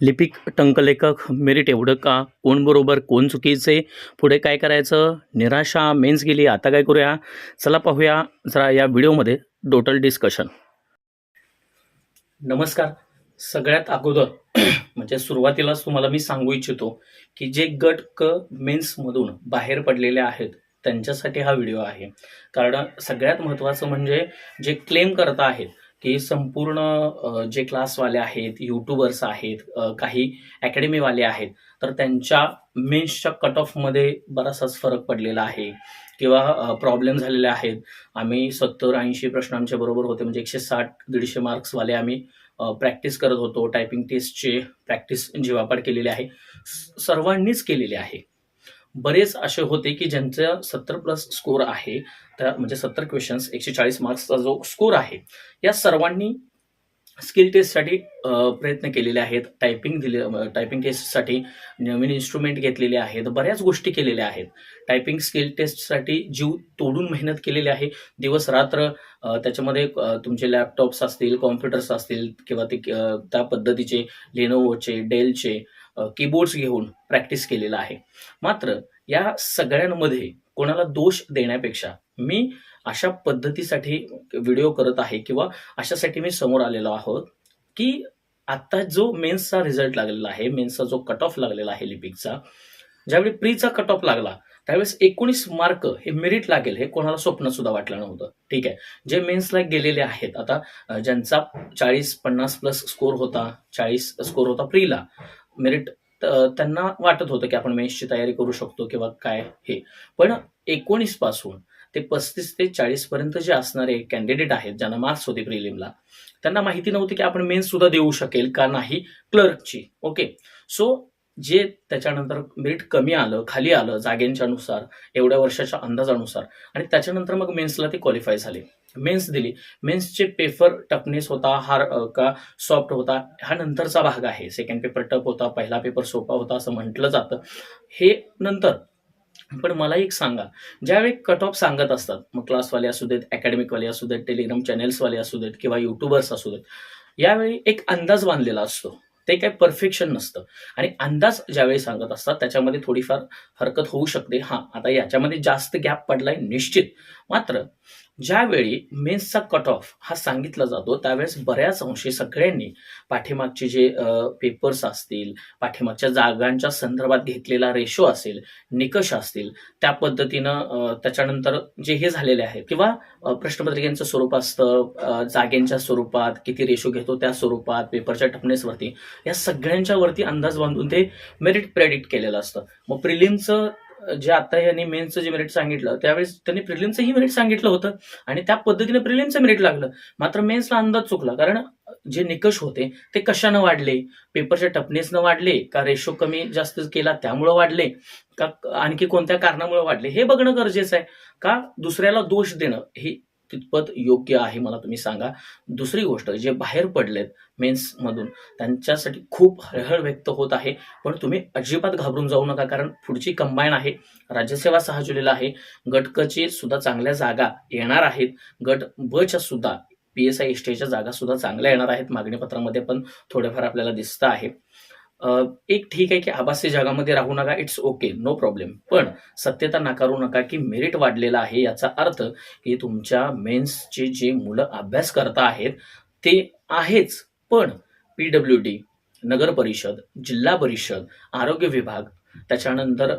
लिपिक टंकलेखक मेरिट एवढं का? कोण बरोबर कोण चुकीचे? पुढे काय करायचं? निराशा मेन्स गेली. आता काय करूया? चला पाहूया जरा या व्हिडिओमध्ये टोटल डिस्कशन. नमस्कार. सगळ्यात अगोदर म्हणजे सुरुवातीलाच तुम्हाला मी सांगू इच्छितो की जे गट क मेन्समधून बाहेर पडलेले आहेत त्यांच्यासाठी हा व्हिडिओ आहे. कारण सगळ्यात महत्त्वाचं म्हणजे जे क्लेम करता आहेत की संपूर्ण जे क्लासवाले आहेत यूट्यूबर्स आहेत काही अकॅडमीवाले आहेत तर त्यांच्या मेन्सच्या कट ऑफमध्ये बराचसाच फरक पडलेला आहे. किंवा प्रॉब्लेम झालेले आहेत. आम्ही सत्तर ऐंशी प्रश्न आमच्या बरोबर होते. म्हणजे एकशे साठ दीडशे मार्क्सवाले आम्ही प्रॅक्टिस करत होतो. टायपिंग टेस्टचे प्रॅक्टिस जीवापाड केलेली आहे. स- सर्वांनीच केलेली आहे. बरेच असे होते की ज्यांचा सत्तर प्लस स्कोर आहे त्या म्हणजे सत्तर क्वेश्चन्स एकशे चाळीस मार्क्सचा जो स्कोर आहे या सर्वांनी स्किल टेस्टसाठी प्रयत्न केलेले आहेत. टायपिंग दिले टायपिंग टेस्टसाठी नवीन इन्स्ट्रुमेंट घेतलेले आहेत. बऱ्याच गोष्टी केलेल्या आहेत. टायपिंग स्किल टेस्टसाठी जीव तोडून मेहनत केलेली आहे. दिवस रात्र त्याच्यामध्ये तुमचे लॅपटॉप्स असतील कॉम्प्युटर्स असतील किंवा ते त्या पद्धतीचे लेनोवोचे डेलचे कीबोर्ड्स घेऊन प्रॅक्टिस केलेलं आहे. मात्र या सगळ्यांमध्ये कोणाला दोष देण्यापेक्षा मी अशा पद्धतीसाठी व्हिडिओ करत आहे किंवा अशासाठी मी समोर आलेलो आहोत की आता जो मेन्सचा रिझल्ट लागलेला आहे मेन्सचा जो कट ऑफ लागलेला आहे लिपिकचा ज्यावेळी प्रीचा कट ऑफ लागला त्यावेळेस एकोणीस मार्क हे मेरिट लागेल हे कोणाला स्वप्न सुद्धा वाटलं नव्हतं. ठीक आहे. जे मेन्सला गेलेले आहेत आता ज्यांचा चाळीस पन्नास प्लस स्कोर होता चाळीस स्कोर होता प्रीला मेरिट त्यांना वाटत होतं की आपण मेन्सची तयारी करू शकतो किंवा काय हे. पण एकोणीसपासून ते पस्तीस ते चाळीस पर्यंत जे असणारे कॅन्डिडेट आहेत ज्यांना मार्क्स होते प्रिलिमला त्यांना माहिती नव्हती की आपण मेन्स सुद्धा देऊ शकेल का नाही क्लर्कची ओके सो जे त्याच्यानंतर मेरिट कमी आलं खाली आलं जागेंच्या नुसार एवढ्या वर्षाच्या अंदाजानुसार. आणि त्याच्यानंतर मग मेन्सला ते क्वालिफाय झाले. मेन्स दिली. मेन्सचे पेपर टफनेस होता हार का सॉफ्ट होता हा नंतरचा भाग आहे. सेकंड पेपर टफ होता पहिला पेपर सोपा होता असं म्हटलं जातं. हे नंतर पण मला एक सांगा. ज्यावेळी कट ऑफ सांगत असतात मग क्लासवाले असू देत अकॅडमिकवाले असू देत टेलिग्राम चॅनेल्सवाले असू देत किंवा युट्यूबर्स असू देत यावेळी एक अंदाज बांधलेला असतो. ते काय परफेक्शन नसतं. आणि अंदाज ज्यावेळी सांगत असतात त्याच्यामध्ये थोडीफार हरकत होऊ शकते. हां आता याच्यामध्ये जास्त गॅप पडलाय निश्चित. मात्र ज्यावेळी मेन्सचा कट ऑफ हा सांगितला जातो त्यावेळेस बऱ्याच अंशी सगळ्यांनी पाठीमागचे जे पेपर्स असतील पाठीमागच्या जागांच्या संदर्भात घेतलेला रेशो असेल निकष असतील त्या पद्धतीनं त्याच्यानंतर जे हे झालेले आहेत किंवा प्रश्नपत्रिकेचं स्वरूप असतं जागेंच्या स्वरूपात किती रेशो घेतो त्या स्वरूपात पेपरच्या टफनेसवरती या सगळ्यांच्या वरती अंदाज बांधून ते मेरिट प्रेडिक्ट केलेलं असतं. मग प्रिलिमचं जे आता यांनी मेन्सचं जे मेरिट सांगितलं त्यावेळेस त्यांनी प्रिलिमचंही मेरिट सांगितलं होतं आणि त्या पद्धतीने प्रिलिम्सचं मेरिट लागलं. मात्र मेन्सला अंदाज चुकला कारण जे निकष होते ते कशानं वाढले? पेपरच्या टफनेसनं वाढले का रेशो कमी जास्त केला त्यामुळं वाढले? का आणखी कोणत्या कारणामुळे वाढले? हे बघणं गरजेचं आहे. का दुसऱ्याला दोष देणं? हे कितपत योग्य आहे मला तुम्ही सांगा. दुसरी गोष्ट जे बाहेर पडलेत मेन्समधून त्यांच्यासाठी खूप हळहळ व्यक्त होत आहे. पण तुम्ही अजिबात घाबरून जाऊ नका कारण पुढची कंबाईन आहे. राज्यसेवा सहा जुलैला आहे. गटकचे सुद्धा चांगल्या जागा येणार आहेत. गट बच्या सुद्धा पी एस आय एस टीच्या जागा सुद्धा चांगल्या येणार आहेत मागणी पत्रामध्ये पण थोडेफार आपल्याला दिसतं आहे. एक ठीक आहे की आभासी जगामध्ये राहू नका इट्स ओके नो प्रॉब्लेम पण सत्यता नाकारू नका की मेरिट वाढलेला आहे याचा अर्थ की तुमच्या मेन्सचे जे मुलं अभ्यास करता आहेत ते आहेच. पण पी डब्ल्यू डी नगर परिषद जिल्हा परिषद आरोग्य विभाग त्याच्यानंतर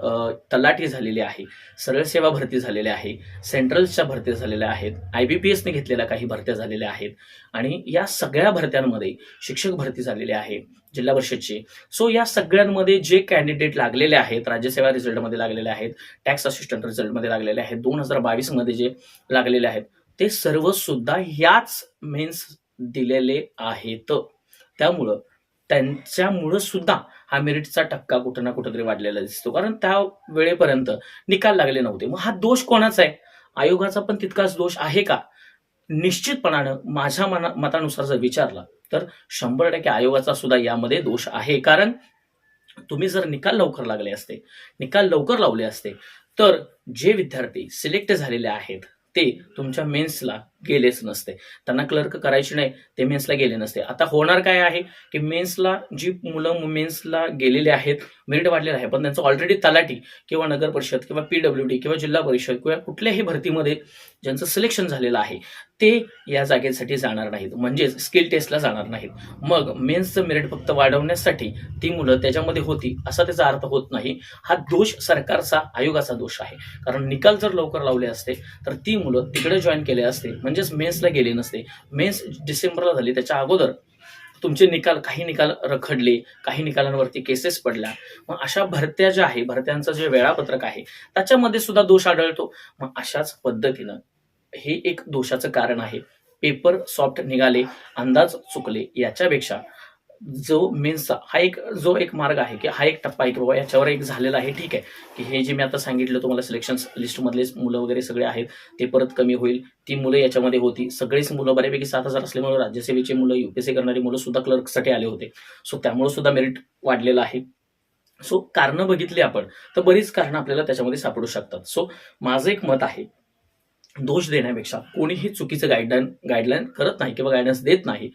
तलाठी झालेली आहे सरळ सेवा भरती झालेल्या आहे सेंट्रल्सच्या भरत्या झालेल्या आहेत आय बी पी एसने घेतलेल्या काही भरत्या झालेल्या आहेत आणि या सगळ्या भरत्यांमध्ये शिक्षक भरती झालेली आहे जिल्हा परिषदची. सो या सगळ्यांमध्ये जे कॅन्डिडेट लागलेले आहेत राज्यसेवा रिझल्टमध्ये लागलेले आहेत टॅक्स असिस्टंट रिझल्टमध्ये लागलेले आहेत दोन हजार बावीसमध्ये जे लागलेले आहेत ते सर्व सुद्धा ह्याच मेन्स दिलेले आहेत. त्यामुळं त्यांच्यामुळं सुद्धा हा मेरिटचा टक्का कुठं ना कुठं तरी वाढलेला दिसतो. कारण त्या वेळेपर्यंत निकाल लागले नव्हते. मग हा दोष कोणाचा आहे? आयोगाचा पण तितकाच दोष आहे का? निश्चितपणानं माझ्या मना मतानुसार जर विचारला तर शंभर टक्के आयोगाचा सुद्धा यामध्ये दोष आहे. कारण तुम्ही जर निकाल लवकर लागले असते निकाल लवकर लावले असते तर जे विद्यार्थी सिलेक्ट झालेले आहेत ते तुमच्या मेन्सला गेलेच नसते. त्यांना क्लर्क करायची नाही ते मेन्सला गेले नसते. आता होणार काय आहे की मेन्सला जी मुलं मेन्सला गेलेली आहेत मेरिट वाढलेलं आहे पण त्यांचं ऑलरेडी तलाठी किंवा नगर परिषद किंवा पीडब्ल्यू डी किंवा जिल्हा परिषद किंवा कुठल्याही भरतीमध्ये ज्यांचं सिलेक्शन झालेलं आहे ते या जागेसाठी जाणार नाहीत. म्हणजेच स्किल टेस्टला जाणार नाहीत. मग मेन्सचं मेरिट फक्त वाढवण्यासाठी ती मुलं त्याच्यामध्ये होती असा त्याचा अर्थ होत नाही. हा दोष सरकारचा आयोगाचा दोष आहे. कारण निकाल जर लवकर लावले असते तर ती मुलं तिकडे जॉईन केले असते. म्हणजेच मेन्सला गेले नसते. मेन्स डिसेंबरला झाली. त्याच्या अगोदर तुमचे निकाल काही निकाल रखडले काही निकालांवरती केसेस पडल्या. मग अशा भरत्या ज्या आहे भरत्यांचं जे वेळापत्रक आहे त्याच्यामध्ये सुद्धा दोष आढळतो. मग अशाच पद्धतीनं हे एक दोषाचं कारण आहे. पेपर सॉफ्ट निघाले अंदाज चुकले याच्यापेक्षा जो मेन्सचा हा एक जो एक मार्ग आहे की हा एक टप्पा आहे की बाबा याच्यावर एक झालेला आहे ठीक आहे. की हे जे मी आता सांगितलं तुम्हाला सिलेक्शन लिस्टमधलेच मुलं वगैरे सगळे आहेत ते परत कमी होईल. ती मुलं याच्यामध्ये होती. सगळीच मुलं बऱ्यापैकी सात हजार असल्यामुळे राज्यसेवेची मुलं युपीएससी करणारी मुलं सुद्धा क्लर्कसाठी आले होते. सो त्यामुळे सुद्धा मेरिट वाढलेलं आहे. सो कारणं बघितली आपण तर बरीच कारणं आपल्याला त्याच्यामध्ये सापडू शकतात. सो माझं एक मत आहे दोष देण्यापेक्षा कोणीही चुकीचं गाईडलाईन गाईडलाईन करत नाही किंवा गायडन्स देत नाही.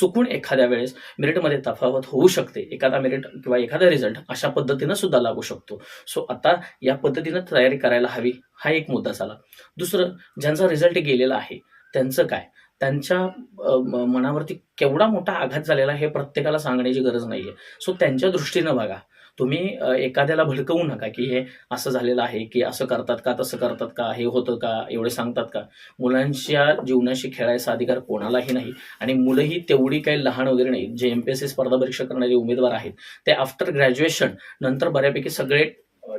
चुकून एखाद्या वेळेस मेरिटमध्ये तफावत होऊ शकते. एखादा मेरिट किंवा एखादा रिझल्ट अशा पद्धतीनं सुद्धा लागू शकतो. सो आता या पद्धतीनं तयारी करायला हवी हा एक मुद्दा झाला. दुसरं ज्यांचा रिझल्ट गेलेला आहे त्यांचं काय? त्यांच्या मनावरती केवढा मोठा आघात झालेला हे प्रत्येकाला सांगण्याची गरज नाही आहे सो त्यांच्या दृष्टीनं बघा. तुम्ही एखाद्याला भडकवू नका की हे असं झालेलं आहे की असं करतात का तसं करतात का हे होतं का एवढे सांगतात का? मुलांच्या जीवनाशी खेळायचा अधिकार कोणालाही नाही आणि मुलंही तेवढी काही लहान वगैरे नाही. जे एम पी एस सी स्पर्धा परीक्षा करणारे उमेदवार आहेत ते आफ्टर ग्रॅज्युएशन नंतर बऱ्यापैकी सगळे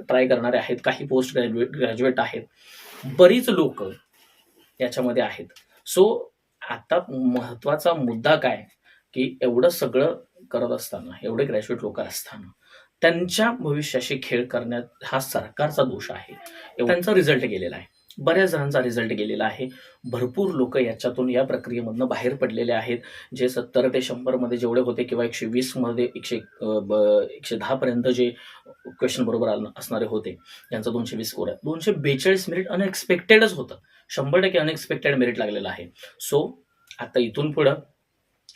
ट्राय करणारे आहेत काही पोस्ट ग्रॅज्युएट ग्रॅज्युएट आहेत. बरीच लोक याच्यामध्ये आहेत. सो आता महत्त्वाचा मुद्दा काय? की एवढं सगळं करत असताना एवढे ग्रॅज्युएट लोक असताना त्यांच्या भविष्याशी खेळ करण्यात हा सरकारचा दोष आहे. त्यांचा रिझल्ट गेलेला आहे. बऱ्याच जणांचा रिझल्ट गेलेला आहे. भरपूर लोक याच्यातून या प्रक्रियेमधनं बाहेर पडलेले आहेत. जे सत्तर ते शंभरमध्ये जेवढे होते किंवा एकशे वीसमध्ये एकशे ब- एकशे दहापर्यंत जे क्वेश्चन बरोबर असणारे होते यांचं दोनशे वीस स्कोर आहे. दोनशे बेचाळीस मिनिट अनएक्सपेक्टेडच होतं. शंभर टक्के अनएक्सपेक्टेड मेरिट लागलेलं आहे. सो आता इथून पुढं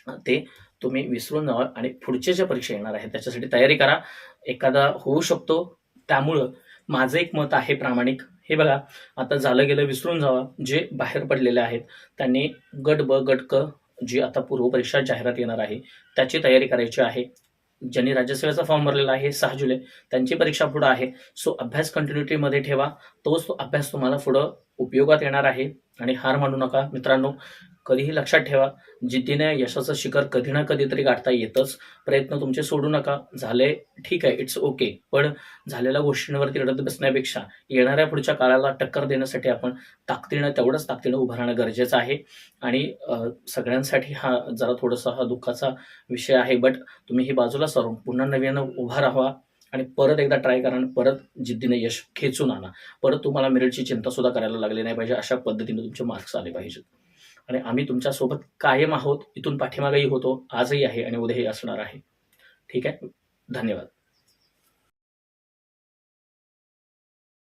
ते तुम्ही विसरून जावा आणि पुढच्या ज्या परीक्षा येणार आहेत त्याच्यासाठी तयारी करा. एखादा होऊ शकतो. त्यामुळं माझं एक मत आहे प्रामाणिक. हे बघा आता झालं गेलं विसरून जावा. जे बाहेर पडलेले आहेत त्यांनी गट ब गट क जी आता पूर्वपरीक्षा जाहिरात येणार आहे त्याची तयारी करायची आहे. ज्यांनी राज्यसेवेचा फॉर्म भरलेला आहे सहा जुलै त्यांची परीक्षा पुढं आहे. सो अभ्यास कंटिन्युटीमध्ये ठेवा. तोच तो अभ्यास तुम्हाला पुढं उपयोगात येणार आहे. आणि हार मानू नका मित्रांनो. कधीही लक्षात ठेवा. जिद्दीने यशाचं शिखर कधी ना कधीतरी गाठता येतच. प्रयत्न तुमचे सोडू नका. झाले ठीक आहे इट्स ओके पण झालेल्या गोष्टींवरती रडत बसण्यापेक्षा येणाऱ्या पुढच्या काळाला टक्कर देण्यासाठी आपण ताकदीनं तेवढंच ताकदीनं उभं राहणं गरजेचं आहे. आणि सगळ्यांसाठी हा जरा थोडासा हा दुःखाचा विषय आहे. बट तुम्ही ही बाजूला सरून पुन्हा नव्यानं उभा राहा आणि परत एकदा ट्राय करा आणि परत जिद्दीने यश खेचून आणा. परत तुम्हाला मेरिटची चिंता सुद्धा करायला लागली नाही पाहिजे. अशा पद्धतीने तुमचे मार्क्स आले पाहिजेत. आणि आम्ही तुमच्यासोबत कायम आहोत इथून पाठीमागेही होतो आजही आहे आणि उद्याही असणार आहे. ठीक आहे? धन्यवाद.